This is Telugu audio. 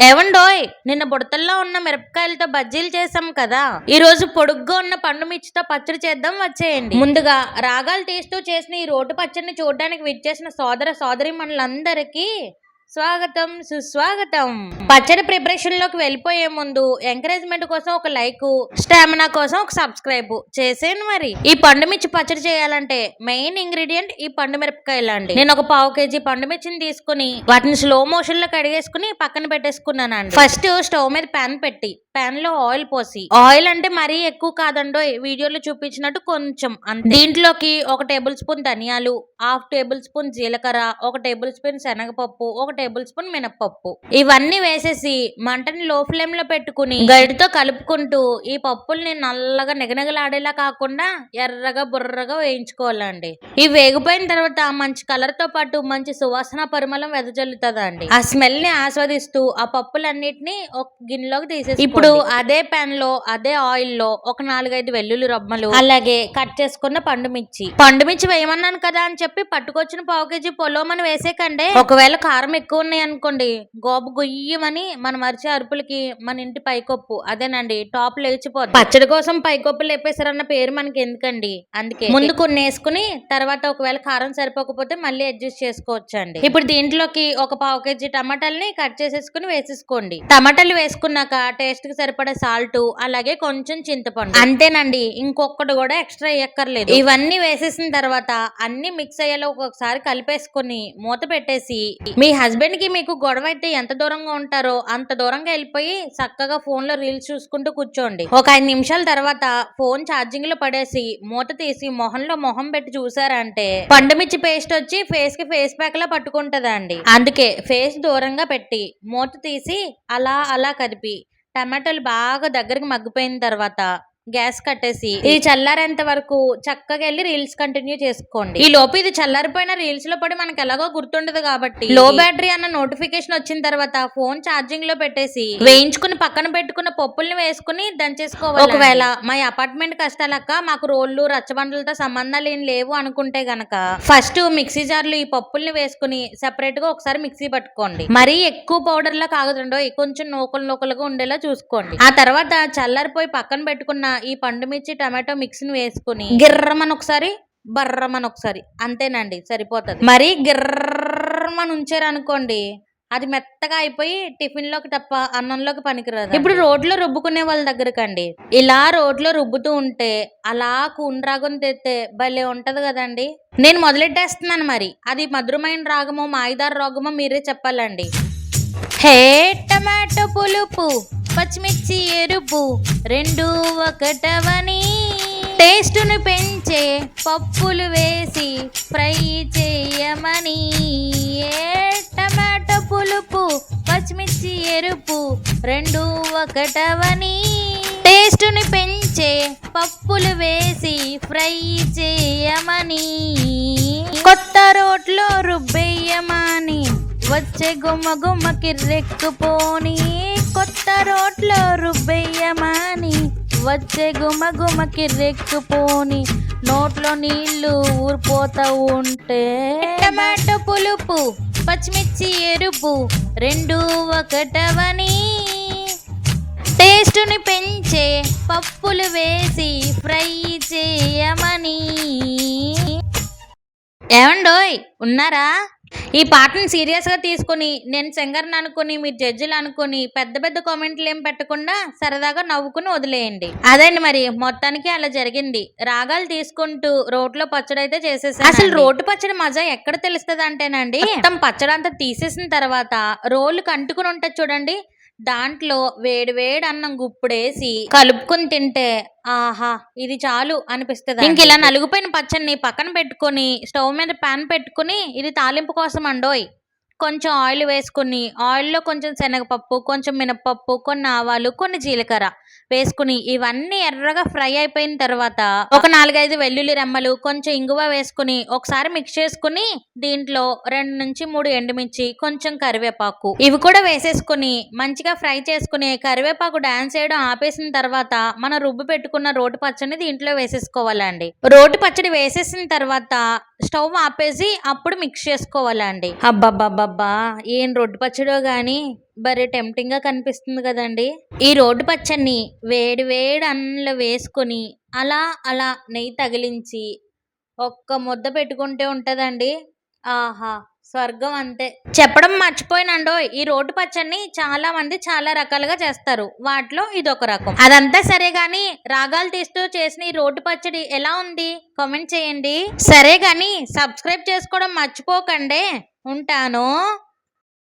ఏవండోయ్ నిన్న బుడతల్లో ఉన్న మిరపకాయలతో బజ్జీలు చేసాం కదా. ఈ రోజు పొడుగ్గా ఉన్న పండు మిర్చితో పచ్చడి చేద్దాం వచ్చేయండి. ముందుగా రాగాలు తీస్తూ చేసిన ఈ రోడ్డు పచ్చడిని చూడడానికి విచ్చేసిన సోదర సోదరి మనలందరికీ స్వాగతం సుస్వాగతం. పచ్చడి ప్రిపరేషన్లోకి వెళ్ళిపోయే ముందు ఎంకరేజ్మెంట్ కోసం ఒక లైక్ స్టామినా కోసం ఒక సబ్స్క్రైబ్ చేసేయండి మరి. ఈ పండు మిర్చి పచ్చడి చేయాలంటే మెయిన్ ఇంగ్రీడియంట్ ఈ పండు మిరపకాయలు అండి. నేను ఒక పావు కేజీ పండు మిర్చిని తీసుకుని వాటిని స్లో మోషన్లో కడిగేసుకుని పక్కన పెట్టేసుకున్నానండి. ఫస్ట్ స్టవ్ మీద ప్యాన్ పెట్టి ప్యాన్లో ఆయిల్ పోసి ఆయిల్ అంటే మరీ ఎక్కువ కాదండో వీడియోలో చూపించినట్టు కొంచెం అంతే. దీంట్లోకి ఒక టేబుల్ స్పూన్ ధనియాలు హాఫ్ టేబుల్ స్పూన్ జీలకర్ర ఒక టేబుల్ స్పూన్ శనగపప్పు ఒక టేబుల్ స్పూన్ మినపప్పు ఇవన్నీ వేసేసి మంటని లో ఫ్లేమ్లో పెట్టుకుని గడితో కలుపుకుంటూ ఈ పప్పుల్ని నల్లగా నిగనగలాడేలా కాకుండా ఎర్రగా బుర్రగా వేయించుకోవాలండి. ఇవి వేగిపోయిన తర్వాత మంచి కలర్తో పాటు మంచి సువాసన పరిమళం వెదజల్లుతుందండి. ఆ స్మెల్ని ఆస్వాదిస్తూ ఆ పప్పులన్నిటిని ఒక గిన్నెలోకి తీసేసి ఇప్పుడు అదే పాన్లో అదే ఆయిల్లో ఒక నాలుగైదు వెల్లుల్లి రొమ్మలు అలాగే కట్ చేసుకున్న పండు మిర్చి. పండు మిర్చి వేయమన్నాను కదా అని చెప్పి పట్టుకొచ్చిన పావు కేజీ పొలోమని వేసేకండి ఒకవేళ కారం ఎక్కువ ఉన్నాయి అనుకోండి గోబు గొయ్యమని మన మరిచి అరుపులకి మన ఇంటి పైకొప్పు. అదేనండి టాప్ లేచిపోతుంది పచ్చడి కోసం పైకొప్పు లేపేశారన్న పేరు మనకి ఎందుకండి అందుకే. ముందు కొన్ని వేసుకుని తర్వాత ఒకవేళ కారం సరిపోకపోతే మళ్ళీ అడ్జస్ట్ చేసుకోవచ్చు అండి ఇప్పుడు దీంట్లోకి ఒక పావు కేజీ టమాటాలని కట్ చేసేసుకుని వేసేసుకోండి. టమాటాలు వేసుకున్నాక టేస్ట్కి సరిపడే సాల్ట్ అలాగే కొంచెం చింతపండు. అంతేనండి ఇంకొకటి కూడా ఎక్స్ట్రా వేయక్కర్లేదు ఇవన్నీ వేసేసిన తర్వాత అన్ని మిక్స్ అయ్యేలా ఒక్కొక్కసారి కలిపేసుకుని మూత పెట్టేసి మీ హస్బెండ్ హస్బెండ్కి మీకు గొడవ అయితే ఎంత దూరంగా ఉంటారో అంత దూరంగా వెళ్ళిపోయి చక్కగా ఫోన్లో రీల్స్ చూసుకుంటూ కూర్చోండి. ఒక ఐదు నిమిషాల తర్వాత ఫోన్ ఛార్జింగ్లో పడేసి మూత తీసి మొహంలో మొహం పెట్టి చూసారంటే పండుమిర్చి పేస్ట్ వచ్చి ఫేస్కి ఫేస్ ప్యాక్ లా పట్టుకుంటదండి. అందుకే ఫేస్ దూరంగా పెట్టి మూత తీసి అలా అలా కదిపి టమాటాలు బాగా దగ్గరికి మగ్గిపోయిన తర్వాత గ్యాస్ కట్టేసి ఇది చల్లారేంత వరకు చక్కగా వెళ్ళి రీల్స్ కంటిన్యూ చేసుకోండి. ఈ లోపు ఇది చల్లారిపోయిన రీల్స్లో పడి మనకి ఎలాగో గుర్తుండదు కాబట్టి లో బ్యాటరీ అన్న నోటిఫికేషన్ వచ్చిన తర్వాత ఫోన్ ఛార్జింగ్లో పెట్టేసి వేయించుకుని పక్కన పెట్టుకున్న పప్పుల్ని వేసుకుని దంచేసుకోవాలి ఒకవేళ మా అపార్ట్మెంట్ కష్టాలక్క మాకు రోళ్ళు రచ్చబండలతో సంబంధాలు ఏం లేవు అనుకుంటే గనక ఫస్ట్ మిక్సీ జార్లు ఈ పప్పుల్ని వేసుకుని సెపరేట్గా ఒకసారి మిక్సీ పట్టుకోండి. మరీ ఎక్కువ పౌడర్ లా కాగదండో కొంచెం నూకలు నూకలుగా ఉండేలా చూసుకోండి. ఆ తర్వాత చల్లారిపోయి పక్కన పెట్టుకున్న ఈ పండు మిర్చి టమాటో మిక్స్ని వేసుకుని గిర్రమని ఒకసారి బర్రమని ఒకసారి. అంతేనండి సరిపోతుంది. మరీ గిర్రమని ఉంచారు అనుకోండి అది మెత్తగా అయిపోయి టిఫిన్లోకి తప్ప అన్నంలోకి పనికిరాదు ఇప్పుడు రోడ్లో రుబ్బుకునే వాళ్ళ దగ్గరకండి. ఇలా రోడ్లో రుబ్బుతూ ఉంటే అలా కూన్ తెస్తే భలే ఉంటది కదండి. నేను మొదలెట్టేస్తున్నాను మరి. అది మధురమైన రాగమో మాయిదారు రాగమో మీరే చెప్పాలండి. హే టమాటో పులుపు పచ్చిమిర్చి ఎరుపు రెండు ఒకటవని. టేస్టును పెంచే పప్పులు వేసి ఫ్రై చేయమని. ఏ టమాటో పులుపు పచ్చిమిర్చి ఎరుపు రెండు ఒకటవని. టేస్టుని పెంచే పప్పులు వేసి ఫ్రై చేయమని. కొత్త రోట్లో రుబ్బెయ్యమని వచ్చే గుమ్మ గుమ్మకి రెక్కుపోని కొత్త రోట్లో రుబ్బెయ్యమని వచ్చే గుమ్మ గుమ్మ కిర్రెక్కుపోని నోట్లో నీళ్ళు ఊరిపోతా ఉంటే. టమాటో పులుపు పచ్చిమిర్చి ఎరుపు రెండు ఒకటవని. టేస్టుని పెంచే పప్పులు వేసి ఫ్రై చేయమని. ఏమండోయ్ ఉన్నారా? ఈ పాటను సీరియస్గా తీసుకొని నేను సింగర్ని అనుకుని మీరు జడ్జిలు అనుకుని పెద్ద పెద్ద కామెంట్లు ఏం పెట్టకుండా సరదాగా నవ్వుకుని వదిలేయండి. అదండి మరి మొత్తానికి అలా జరిగింది. రాగాలు తీసుకుంటూ రోట్లో పచ్చడి అయితే చేసేసాను అసలు రోడ్డు పచ్చడి మజా ఎక్కడ తెలుస్తుంది అంటేనండి మొత్తం పచ్చడి అంతా తీసేసిన తర్వాత రోలు కంటుకుని ఉంటుంది చూడండి. దాంట్లో వేడి వేడి అన్నం గుప్పుడేసి కలుపుకుని తింటే ఆహా ఇది చాలు అనిపిస్తుంది ఇంక ఇలా నలుగుపోయిన పచ్చడిని పక్కన పెట్టుకొని స్టవ్ మీద పాన్ పెట్టుకుని ఇది తాలింపు కోసం అండోయ్. కొంచెం ఆయిల్ వేసుకుని ఆయిల్లో కొంచెం శనగపప్పు కొంచెం మినపప్పు కొన్ని ఆవాలు కొన్ని జీలకర్ర వేసుకుని ఇవన్నీ ఎర్రగా ఫ్రై అయిపోయిన తర్వాత ఒక నాలుగైదు వెల్లుల్లి రెమ్మలు కొంచెం ఇంగువ వేసుకుని ఒకసారి మిక్స్ చేసుకుని దీంట్లో రెండు నుంచి మూడు ఎండుమిర్చి కొంచెం కరివేపాకు. ఇవి కూడా వేసేసుకుని మంచిగా ఫ్రై చేసుకుని కరివేపాకు డాన్స్ చేయడం ఆపేసిన తర్వాత మనం రుబ్బు పెట్టుకున్న రోటి పచ్చడిని దీంట్లో వేసేసుకోవాలండి. రోటి పచ్చడి వేసేసిన తర్వాత స్టవ్ ఆపేసి అప్పుడు మిక్స్ చేసుకోవాలండి. అబ్బబ్బా ఏం రొడ్డు పచ్చడో గాని భలే టెంప్టింగ్గా కనిపిస్తుంది కదండి. ఈ రోడ్డు పచ్చడిని వేడి వేడి అన్నంలో వేసుకొని అలా అలా నెయ్యి తగిలించి ఒక్క ముద్ద పెట్టుకుంటే ఉంటుందండి. ఆహా స్వర్గం అంతే. చెప్పడం మర్చిపోయినండో ఈ రోడ్డు పచ్చడిని చాలా మంది చాలా రకాలుగా చేస్తారు. వాటిలో ఇదొక రకం. అదంతా సరే గాని రాగాలు తీస్తూ చేసిన ఈ రోడ్డు పచ్చడి ఎలా ఉంది? కామెంట్ చేయండి. సరే గాని సబ్స్క్రైబ్ చేసుకోవడం మర్చిపోకండి. ఉంటాను?